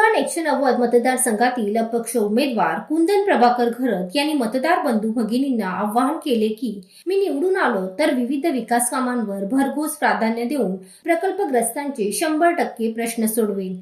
उरण एकशे नव्वद मतदारसंघातील अपक्ष उमेदवार कुंदन प्रभाकर घरत यांनी मतदार बंधू भगिनींना आवाहन केले की मी निवडून आलो तर विविध विकास कामांवर भरघोस प्राधान्य देऊन प्रकल्पग्रस्तांचे शंभर टक्के प्रश्न सोडवेन.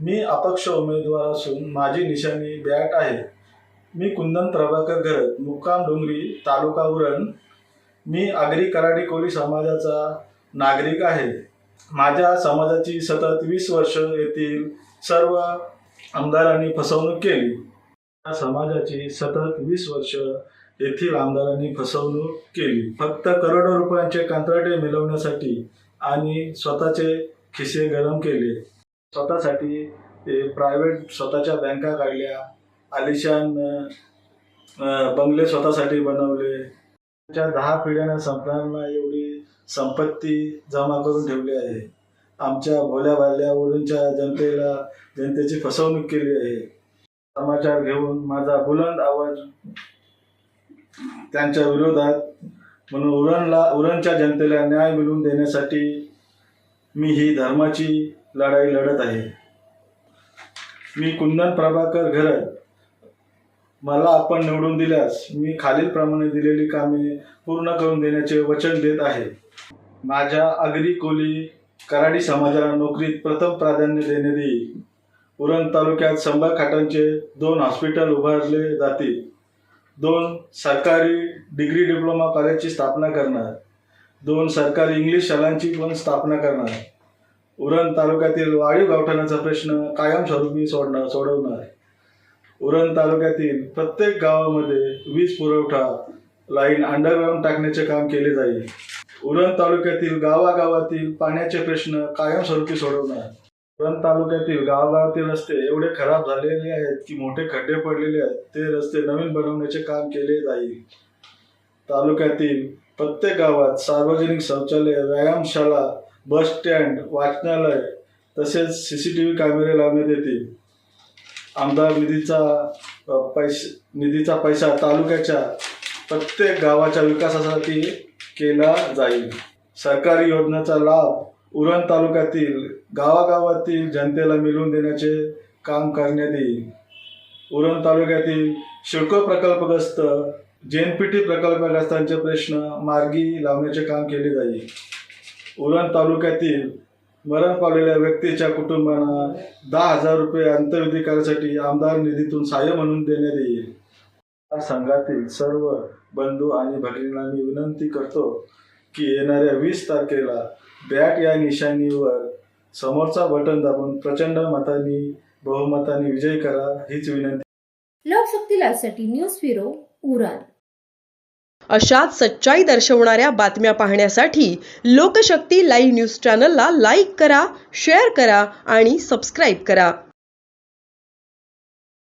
मी अपक्ष उमेदवार असून माझी निशाणी बॅट आहे. मी कुंदन प्रभाकर घरत मुक्काम डोंगरी तालुका उरण. मी आगरी कराडी कोळी समाजाचा नागरिक आहे. माझ्या समाजाची सतत वीस वर्ष येथील सर्व आमदारांनी फसवणूक केली. या समाजाची सतत वीस वर्ष येथील आमदारांनी फसवणूक केली. फक्त करोडो रुपयांचे कंत्राटे मिळवण्यासाठी आणि स्वतःचे खिसे गरम केले. स्वतःसाठी ते प्रायव्हेट स्वतःच्या बँका काढल्या. आलिशान बंगले स्वतःसाठी बनवले. त्या दहा पिढ्यांना संपणार एवढी संपत्ती जमा करून ठेवली आहे. आमच्या भोल्या भाल्यावरूनच्या जनतेला जनतेची फसवणूक केली आहे. समाचार घेऊन माझा बुलंद आवाज त्यांच्या विरोधात म्हणून उरणला उरणच्या जनतेला न्याय मिळवून देण्यासाठी मी ही धर्माची लढाई लढत आहे. मी कुंदन प्रभाकर घरत मला आपण निवडून दिल्यास मी खालीलप्रमाणे दिलेली कामे पूर्ण करून देण्याचे वचन देत आहे. माझ्या आगरी कोली कराडी समाजाला नोकरीत प्रथम प्राधान्य देण्यात येईल. उरण तालुक्यात शंभर खाटांचे दोन हॉस्पिटल उभारले जातील. दोन सरकारी डिग्री डिप्लोमा कॉलेजची स्थापना करणार. दोन सरकारी इंग्लिश शाळांची पण स्थापना करणार. उरण तालुक्यातील वाळीव गावठाणाचा प्रश्न कायमस्वरूपी सोडणं सोडवणार. उरण तालुक्यातील प्रत्येक गावामध्ये वीज पुरवठा लाईन अंडरग्राऊंड टाकण्याचे काम केले जाईल. उरण तालुक्यातील गावागावातील पाण्याचे प्रश्न कायमस्वरूपी सोडवणार. उरण तालुक्यातील गावगावातील रस्ते एवढे खराब झालेले आहेत की मोठे खड्डे पडलेले आहेत. ते रस्ते नवीन बनवण्याचे काम केले जाईल. तालुक्यातील प्रत्येक गावात सार्वजनिक शौचालय व्यायामशाळा बस स्टँड वाचनालय तसेच सी सी टी व्ही कॅमेरे लावण्यात येतील. आमदार निधीचा अ, पैस निधीचा पैसा तालुक्याच्या प्रत्येक गावाच्या विकासासाठी केला जाईल. सरकारी योजनेचा लाभ उरण तालुक्यातील गावागावातील जनतेला मिळवून देण्याचे काम करण्यात येईल. उरण तालुक्यातील शिडको प्रकल्पग्रस्त जेनपीटी प्रकल्पग्रस्तांचे प्रश्न मार्गी लावण्याचे काम केले जाईल. उरण तालुक्यातील मरण पावलेल्या व्यक्तीच्या कुटुंबांना दहा हजार रुपये अंत्यविधी करण्यासाठी आमदार निधीतून सहाय्य म्हणून देण्यात येईल. संघातील सर्व बंधू आणि भगिनींना मी विनंती करतो की येणाऱ्या वीस तारखेला बॅट या निशाणीवर समोरचा बटन दाबून प्रचंड मतांनी बहुमताने विजय करा हीच विनंती. लोकशक्ती लाईव्हसाठी न्यूज उरण. अशाच सच्चाई दर्शवणाऱ्या बातम्या पाहण्यासाठी लोकशक्ती लाईव्ह न्यूज चॅनलला लाईक करा शेअर करा आणि सबस्क्राईब करा.